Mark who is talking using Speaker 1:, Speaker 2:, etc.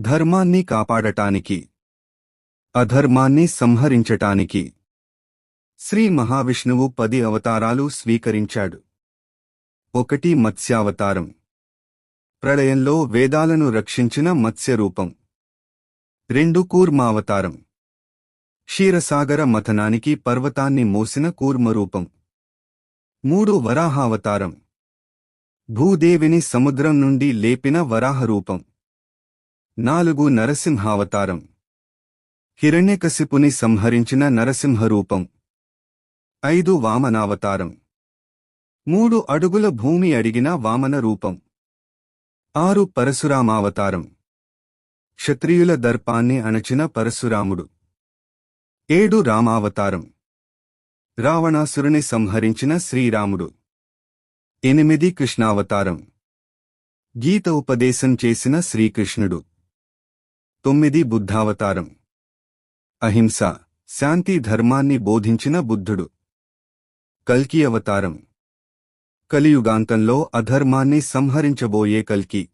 Speaker 1: ధర్మాన్ని కాపాడటానికి అధర్మాన్ని సంహరించటానికి శ్రీ మహావిష్ణువు పది అవతారాలు స్వీకరించాడు. ఒకటి మత్స్యావతారం. ప్రళయంలో వేదాలను రక్షించిన మత్స్యరూపం. రెండు కూర్మావతారం. క్షీరసాగర మథనానికి పర్వతాన్ని మోసిన కూర్మరూపం. మూడు వరాహావతారం. భూదేవిని సముద్రం నుండి లేపిన వరాహరూపం. నాలుగు నరసింహావతారం. హిరణ్యకశిపుని సంహరించిన నరసింహరూపం. ఐదు వామనావతారం. మూడు అడుగుల భూమి అడిగిన వామన రూపం ఆరు పరశురామావతారం. క్షత్రియుల దర్పాన్ని అణచిన పరశురాముడు. ఏడు రామావతారం. రావణాసురుని సంహరించిన శ్రీరాముడు. ఎనిమిది కృష్ణావతారం. గీత ఉపదేశం చేసిన శ్రీకృష్ణుడు. తొమ్మిది బుద్ధావతారం. అహింస శాంతి ధర్మాన్ని బోధించిన బుద్ధుడు. కల్కి అవతారం. కలియుగాంతంలో అధర్మాన్ని సంహరించబోయే కల్కి.